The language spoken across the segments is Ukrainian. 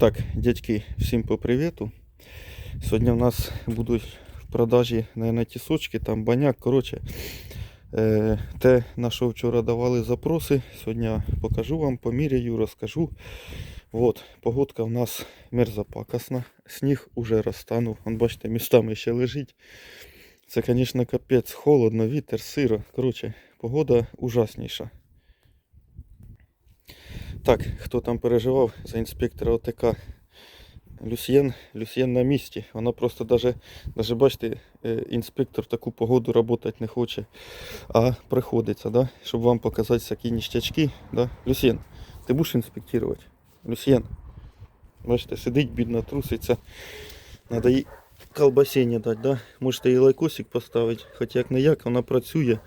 Так, дядьки, всім по привіту. Сьогодні в нас будуть в продажі наверное, тісочки, там баняк. Коротше, е, те, на що вчора давали запроси, сьогодні покажу вам, поміряю, розкажу. От, погодка в нас мерзопакосна. Сніг уже розтанув. Вон, бачите, містами ще лежить. Це, звісно, капець, холодно, вітер, сиро. Коротше, погода ужасніша. Так, хто там переживав за інспектора ОТК Люсьєн, Люсьєн на місці. Вона просто даже, бачите, е, інспектор в таку погоду працювати не хоче, а приходиться, да? щоб вам показати всякі ніштячки. Да? Люсьєн, ти будеш інспектувати? Люсьєн. Бачите, сидить, бідна, труситься. Надо їй колбасені дати, да? Можете їй лайкосик поставити, хоч як не як, вона працює.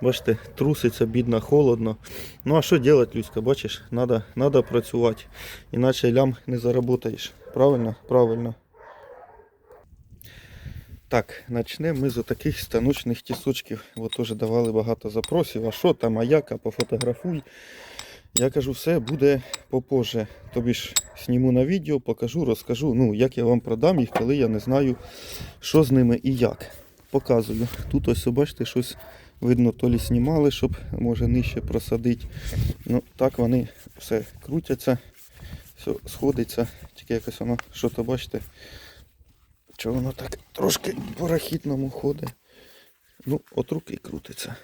Бачите, труситься, бідна, холодно. Ну а що робити, Люська, бачиш, надо, надо працювати. Іначе лям не заработаєш. Правильно? Правильно. Так, почнемо ми з таких станочних тісочків. От теж давали багато запросів. А що там, а як, а пофотографуй. Я кажу, все буде попозже. Тобі ж зніму на відео, покажу, розкажу, ну, як я вам продам їх, коли я не знаю, що з ними і як. Показую. Тут ось, бачите, щось видно, то лі знімали, щоб може нижче просадити. Ну, так вони все крутяться, все сходиться, тільки якось воно, що то бачите, що воно так трошки по рахітному ходить. Ну, от руки крутиться.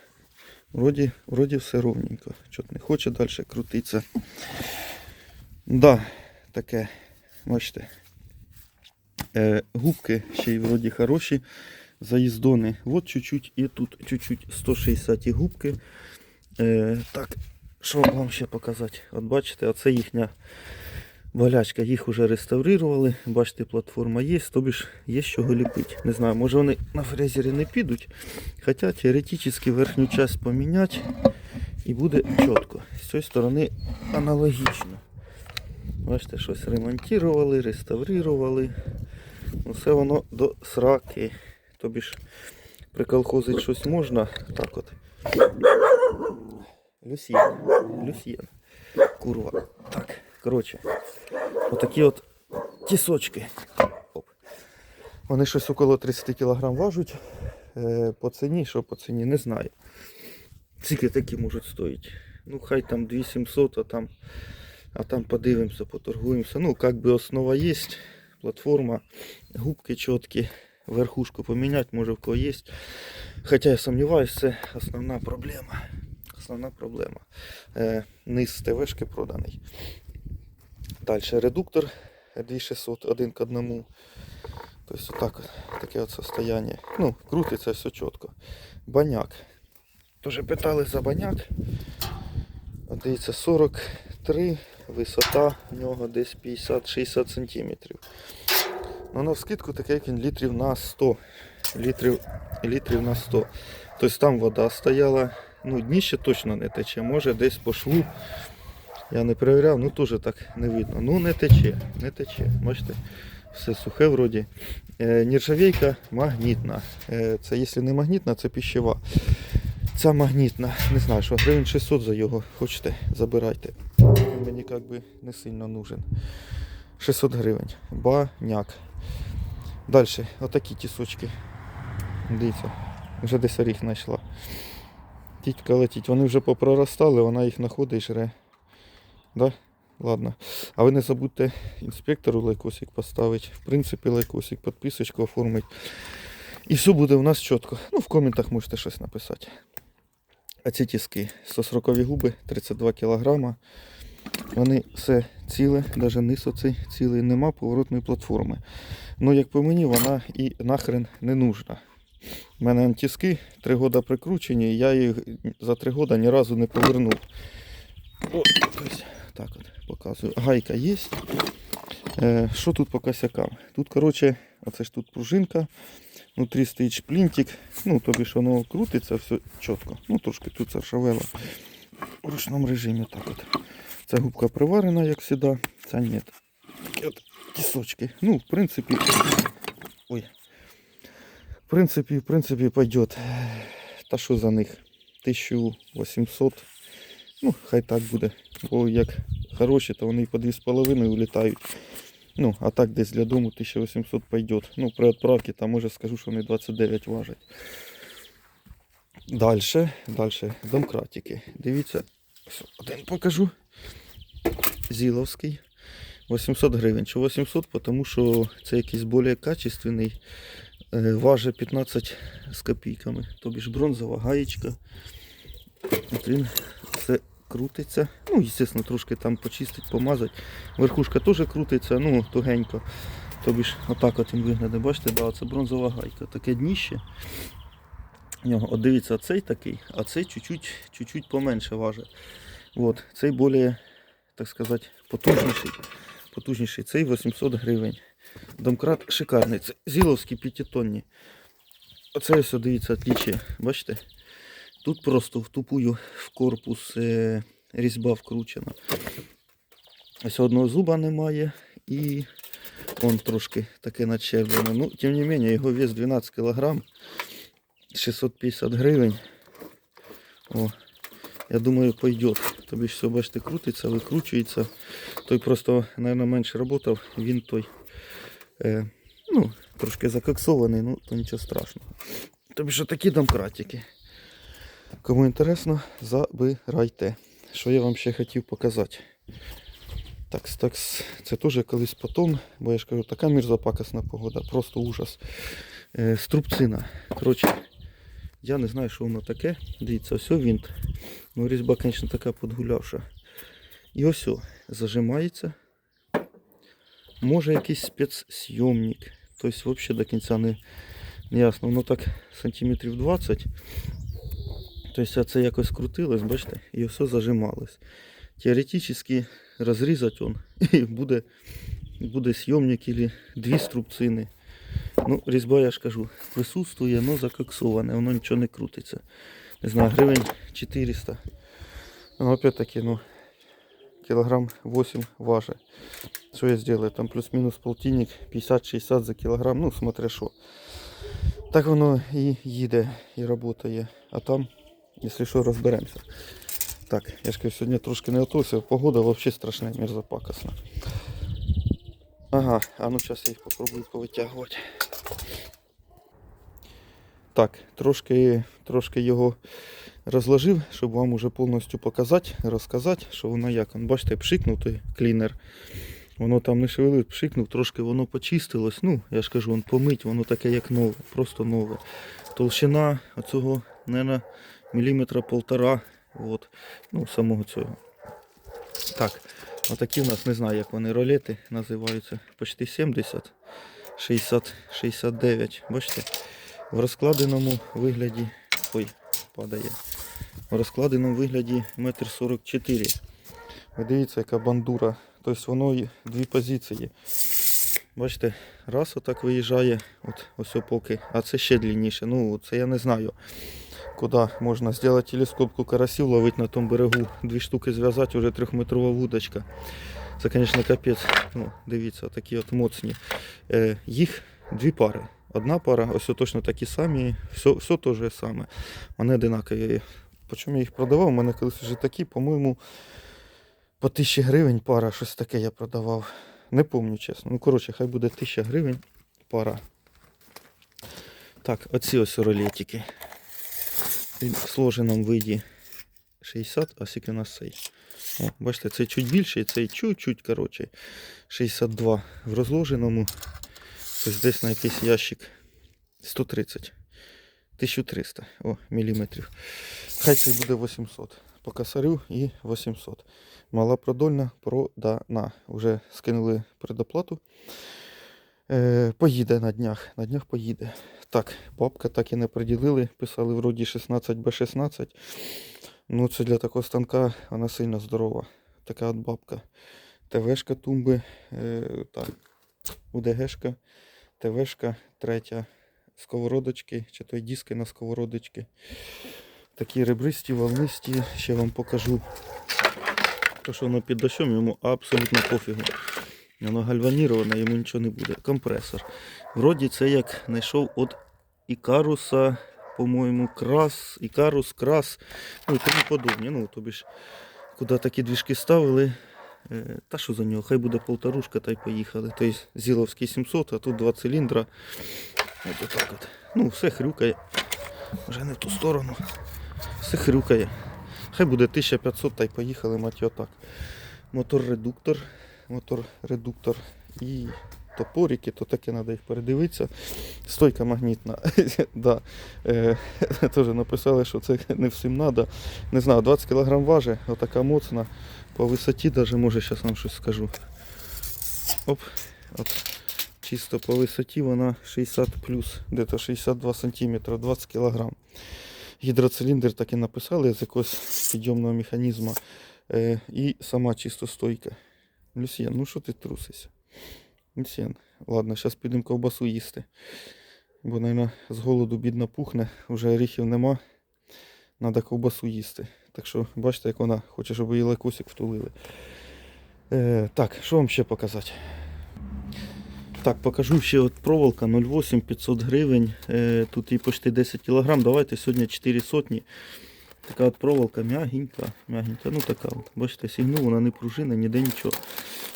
Вроді, вроді все ровненько. Чот не хоче далі крутитися. Да, таке, бачите. Е, губки ще й вроді хороші. Заїздони. От чуть-чуть і тут чуть-чуть 160 губки. Е, так, що вам ще показати? От бачите, оце їхня болячка. Їх вже реставрували. Бачите, платформа є, тобі ж є з чого ліпити. Не знаю, може вони на фрезері не підуть. Хоча теоретично верхню часть поміняти і буде чітко. З цієї сторони аналогічно. Бачите, щось ремонтували, реставрували. Ну, Все воно до сраки. Тобі ж приколхозить щось можна. Так от. Люсьєн. Люсьєн. Курва. Так, коротше. Отакі от тісочки. Оп. Вони щось около 30 кг важуть. Е, по ціні, що по ціні, не знаю. Скільки такі можуть стоїти. Ну, хай там 2700, а там, а там подивимося, поторгуємося. Ну, як би основа є, платформа, губки чіткі, верхушку поміняти, може в кого є. Хоча я сумніваюся, це основна проблема. Основна проблема. Е, низ ТВшки проданий. Далі редуктор 2600 один к одному. Тобто отак, таке от состояние. Ну, крутиться все чітко. Баняк. Тоже питали за баняк. От Дивіться, 43, висота в нього десь 50-60 см. Ну, на вскидку таке, як він літрів на 100. Літрів, літрів на 100. Тобто там вода стояла. Ну, дніще точно не тече. Може десь по шву. Я не перевіряв, ну теж так не видно. Ну не тече, не тече. Бачите, все сухе вроді. Е, нержавейка магнітна. Е, це якщо не магнітна, це піщева. Ця магнітна. Не знаю, що гривень 600 за його. Хочете, забирайте. Він мені як би не сильно нужен. 600 гривень. Баняк. Далі, отакі тісочки. Дивіться, вже десь оріх знайшла. Тітька летить. Вони вже попроростали, вона їх знаходить і жре. Да? Ладно. А ви не забудьте інспектору лайкосик поставити. В принципі, лайкосик, підписочку оформити. І все буде у нас чітко. Ну, в коментах можете щось написати. А ці тіски 140 губи, 32 кг. Вони все ціле, навіть низ оцей цілий, нема поворотної платформи. Ну, як по мені, вона і нахрен не нужна. У мене тіски 3 роки прикручені, я їх за 3 роки ні разу не повернув. О, так от показую. Гайка є. Е, що тут по косякам? Тут, коротше, оце ж тут пружинка. Внутрі стоїть шплінтик. Ну, тобі ж воно крутиться, все чітко. Ну, трошки тут заршавело. В ручному режимі так от. Ця губка приварена, як завжди. Ця ні. Такі от кісочки. Ну, в принципі. Ой. В принципі, в принципі, пойдет. Та що за них? 1800. Ну, хай так буде. Бо як хороші, то вони по 2,5 улітають. Ну, а так десь для дому 1800 пойдет. Ну, при відправці там може скажу, що вони 29 важать. Дальше, дальше, домкратики. Дивіться, один покажу. Зіловський. 800 гривень. Чого 800? Тому що це якийсь більш качественний. Е, Важить 15 з копійками. Тобі ж бронзова гаєчка. Він все крутиться. Ну, звісно, трошки там почистить, помазать. Верхушка теж крутиться, ну, тугенько. Тобі ж отак от він виглядає. Бачите, да, це бронзова гайка. Таке дніще. От дивіться, цей такий, а цей чуть-чуть поменше важить. От, цей більш, так сказати, потужніший. Потужніший. Цей 800 гривень. Домкрат шикарний. Це зіловські п'ятитонні. Оце ось, дивіться, отличие. Бачите? Тут просто в тупую в корпус е, різьба вкручена. Ось одного зуба немає і он трошки таке начервлене. Ну, тим не менше, його вес 12 кг, 650 гривень. О, я думаю, пойдет. Тобі ж все, бачите, крутиться, викручується. Той просто, мабуть, менше працював, він той е, ну, трошки закоксований, ну то нічого страшного. Тобі що такі домкратики. Кому інтересно, забирайте. Що я вам ще хотів показати. Так, так, це теж колись потім, бо я ж кажу, така мірзопакосна погода, просто ужас. Е, струбцина. Коротше, я не знаю, що воно таке. Дивіться, ось вінт. Ну, різьба, звісно, така подгулявша. І ось о, зажимається. Може якийсь спецсйомник. Тобто взагалі до кінця не, не ясно. Воно так сантиметрів 20. Тобто це якось крутилось, бачите, і все зажималось. Теоретично розрізати он, і буде, буде сйомник або дві струбцини. Ну, різьба, я ж кажу, присутствує, але закоксоване, воно нічого не крутиться. Не знаю, гривень 400. Ну, опять-таки, ну, кілограм 8 важить. Що я зроблю? Там плюс-мінус полтинник, 50-60 за кілограм, ну, смотря що. Так воно і їде, і працює. А там, якщо що, розберемося. Так, я ж сьогодні трошки не готувався, погода взагалі страшна, мерзопакосна. Ага, а ну зараз я їх попробую повитягувати. Так, трошки, трошки його розложив, щоб вам уже повністю показати, розказати, що воно як. Вон, бачите, пшикнутий клінер. Воно там не шевелить, пшикнув, трошки воно почистилось. Ну, я ж кажу, вон помить, воно таке як нове, просто нове. Толщина оцього, мабуть, міліметра полтора. От, ну, самого цього. Так, отакі в нас, не знаю, як вони ролети називаються. Почти 70, 60, 69. Бачите? В розкладеному вигляді. Ой, падає. В розкладеному вигляді 1,44 м. Ви дивіться, яка бандура. Тобто воно дві позиції. Бачите, раз отак виїжджає, от ось поки, а це ще длинніше. Ну, це я не знаю, куди можна зробити телескопку карасів, ловити на тому берегу, дві штуки зв'язати, вже трьохметрова вудочка. Це, звісно, капець. Ну, дивіться, такі от моцні. Е, їх дві пари. Одна пара, ось точно такі самі, все, все те ж саме. Вони одинакові. Почому я їх продавав? У мене колись вже такі, по-моєму, по 1000 гривень пара, щось таке я продавав. Не пам'ятаю чесно. Ну, коротше, хай буде 1000 гривень пара. Так, оці ось ролетики. В сложеному виді 60, а скільки у нас цей. О, бачите, цей чуть більший, цей чуть-чуть, коротше, 62. В розложеному, тобто десь на якийсь ящик 130. 1300 о, міліметрів. Хай це буде 800. По косарю і 800. Малопродольна продана. Вже скинули предоплату. Е, поїде на днях. На днях поїде. Так, бабка так і не приділили. Писали вроді 16Б16. Ну, це для такого станка вона сильно здорова. Така от бабка. ТВшка тумби. Е, так, УДГшка, ТВшка, третя сковородочки, чи той диски на сковородочки. Такі ребристі, волнисті, ще вам покажу. То, що воно під дощом, йому абсолютно пофігу. Воно гальваніроване, йому нічого не буде. Компресор. Вроді це як знайшов від Ікаруса, по-моєму, крас, Ікарус, крас, ну і тому подобні. Ну, тобі ж, куди такі двіжки ставили, Та що за нього? Хай буде полторушка, та й поїхали. Тобто Зіловський 700, а тут два циліндра. От так от. Ну, все хрюкає. Вже не в ту сторону. Все хрюкає. Хай буде 1500 та й поїхали, мать отак. Мотор-редуктор. Мотор-редуктор і топорики, то таке треба їх передивитися. Стойка магнітна. да. е, теж написали, що це не всім треба. Не знаю, 20 кг важить, отака моцна. По висоті даже може зараз вам щось скажу. Оп, от чисто по висоті вона 60 плюс, десь 62 см, 20 кг. Гідроциліндр так і написали з якогось підйомного механізму. Е, і сама чисто стойка. Люсьєн, ну що ти трусишся? Люсьєн, ладно, зараз підемо ковбасу їсти. Бо, мабуть, з голоду бідно пухне, вже оріхів нема. Треба ковбасу їсти. Так що бачите, як вона хоче, щоб її лайкосик втулили. Е, так, що вам ще показати? Так, покажу ще от проволока 0,8 500 гривень. Е, тут їй почти 10 кг. Давайте сьогодні 4 сотні. Така от проволока м'ягенька, м'ягенька, ну така от. Бачите, сігну, вона не пружина, ніде нічого.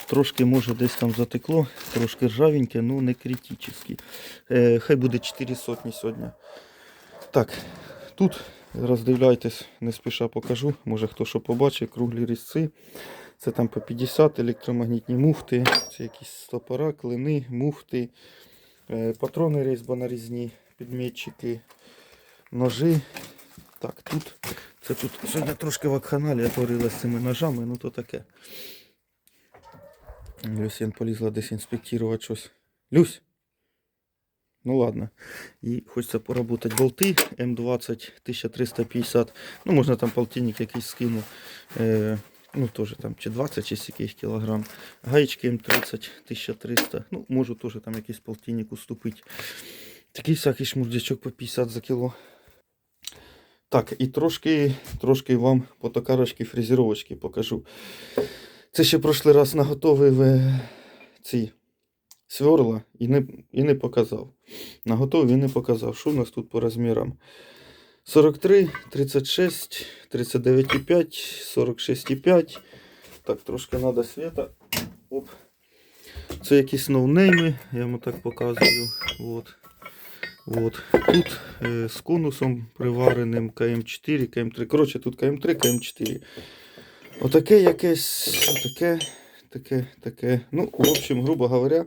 Трошки може десь там затекло, трошки ржавеньке, ну не критично. Е, хай буде 4 сотні сьогодні. Так, тут роздивляйтесь, не спіша покажу. Може хто що побачить, круглі різці. Це там по 50 електромагнітні муфти, це якісь стопора, клини, муфти, е, патрони різьбонарізні, підмітчики, ножи. Так, тут. Це тут сьогодні трошки вакханалія творилась з цими ножами, ну то таке. Люсьєн полізла десь інспектувати щось. Люсь! Ну ладно. І хочеться поработати болти М20 1350. Ну, можна там полтинник якийсь скину. Е, ну, теж там чи 20 чи якийсь кілограм. Гаєчки М30 1300. Ну, можу теж там якийсь полтинник уступити. Такий всякий шмурдячок по 50 за кіло. Так, і трошки, трошки вам по токарочки фрезеровочки покажу. Це ще прошлий раз наготовив ці сверла і не, і не показав. Наготовив і не показав. Що у нас тут по розмірам? 43, 36, 39,5, 46,5. Так, трошки треба світа. Оп. Це якісь ноунейми, я вам так показую. От. От. Тут е, з конусом привареним КМ4, КМ3. Коротше, тут КМ3, КМ4. Отаке якесь, отаке, таке, таке. Ну, в общем, грубо говоря,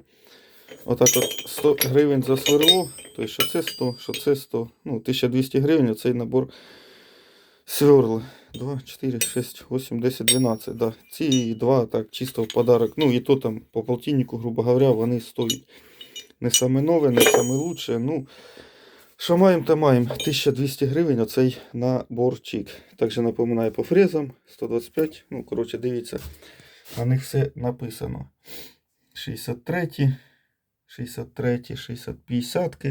отак от 100 гривень за сверло. Тобто, що це 100, що це 100. Ну, 1200 гривень оцей набор сверл. 2, 4, 6, 8, 10, 12. Да. Ці два так чисто в подарок. Ну і то там по полтиннику, грубо говоря, вони стоять. Не саме нове, не саме лучше. Ну, що маємо, то маємо. 1200 гривень оцей наборчик. Також напоминаю по фрезам 125. Ну, коротше, дивіться, на них все написано. 63, 63, 60, 50,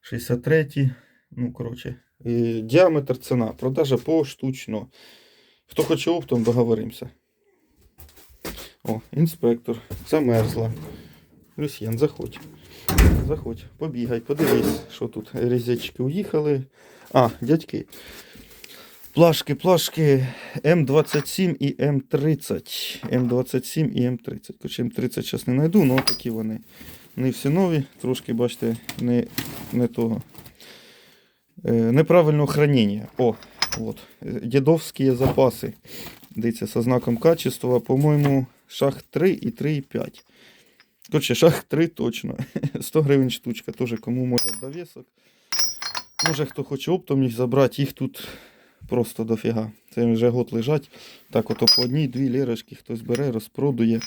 63. Ну, коротше, і діаметр ціна. Продажа поштучно. Хто хоче оптом, договоримося. О, інспектор. Замерзла. Люсьєн, заходь. Заходь, побігай, подивись, що тут. Різячки уїхали. А, дядьки. Плашки, плашки М27 і М30. М27 і М30. Короче, М30 зараз не знайду, але такі вони. Не всі нові, трошки, бачите, не, не того. Е, неправильного хранення. О, от. Дідовські запаси. Дивіться, со знаком качества, по-моєму, шах 3 і 3,5. Короче, шах 3 точно. 100 гривень штучка, теж кому може в довісок. Може хто хоче оптом їх забрати, їх тут просто дофіга. Це вже год лежать. Так, ото по одній-дві лірочки хтось бере, розпродує.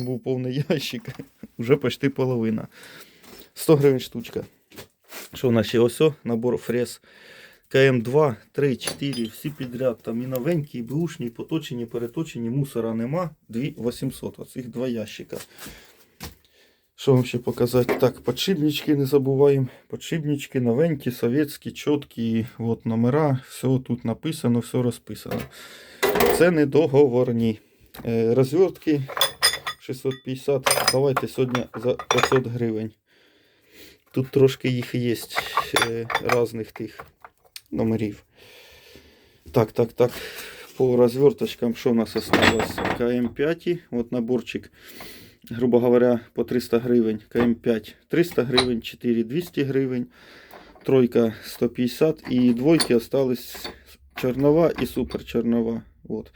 Був повний ящик, вже почти половина. 100 гривень штучка. Що у нас ще ось набор фрез. КМ2, 3, 4, всі підряд. Там і новенькі, і бушні, і поточені, переточені, мусора нема. 2800. Оцих два ящика. Що вам ще показати? Так, подшипнички не забуваємо. Подшипнички новенькі, совєтські, чіткі, от номера, все тут написано, все розписано. Це не договорні. Е, розвертки 650. Давайте сьогодні за 500 гривень. Тут трошки їх є е, різних тих номерів. Так, так, так. по розверточкам, що у нас осталось? КМ5, от наборчик, грубо говоря, по 300 гривень. КМ5 300 гривень, 4 200 гривень, тройка 150 і двойки остались чорнова і супер чорнова. От,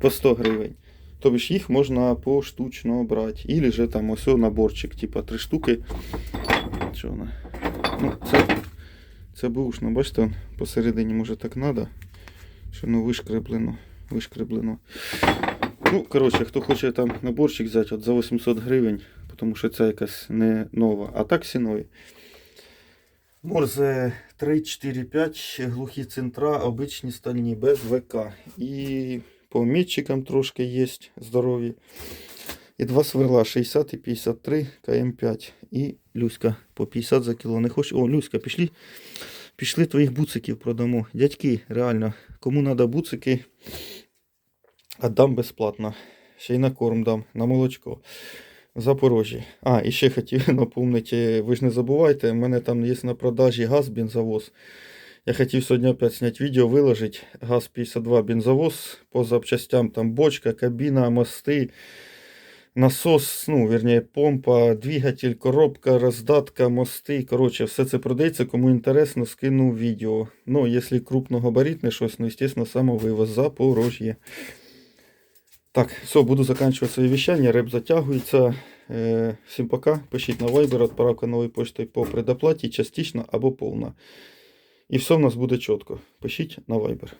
по 100 гривень. Тобто їх можна поштучно брати. Ілі же там ось наборчик, типа 3 штуки. Що вона? Ну, це, це бушно, бачите, он посередині може так треба. Що ну вишкреблено. Вишкреблено. Ну, коротше, хто хоче там наборчик взяти от за 800 гривень, тому що це якась не нова, а так всі. Морзе 3, 4, 5, глухі центра, обичні стальні, без ВК. І по мітчикам трошки є здорові. І два сверла 60 і 53 КМ5. І Люська по 50 за кіло. Не хочеш? О, Люська, пішли. Пішли твоїх буциків продамо. Дядьки, реально, кому треба буцики, отдам безплатно. Ще й на корм дам, на молочко. В. А, і ще хотів напомнити, ви ж не забувайте, в мене там є на продажі газ бензовоз. Я хотів сьогодні опять зняти відео, виложити газ 52 бензовоз по запчастям, там бочка, кабіна, мости, насос, ну, верніше, помпа, двигатель, коробка, роздатка, мости. Коротше, все це продається. Кому інтересно, скину відео. Ну, якщо крупногабаритне щось, ну, звісно, самовивоз Запорожжя. Так, все, буду закінчувати своє віщання. Реп затягується. Е, всім пока. Пишіть на Viber, відправка нової почти по предоплаті, частично або повна. І все в нас буде чітко. Пишіть на Viber.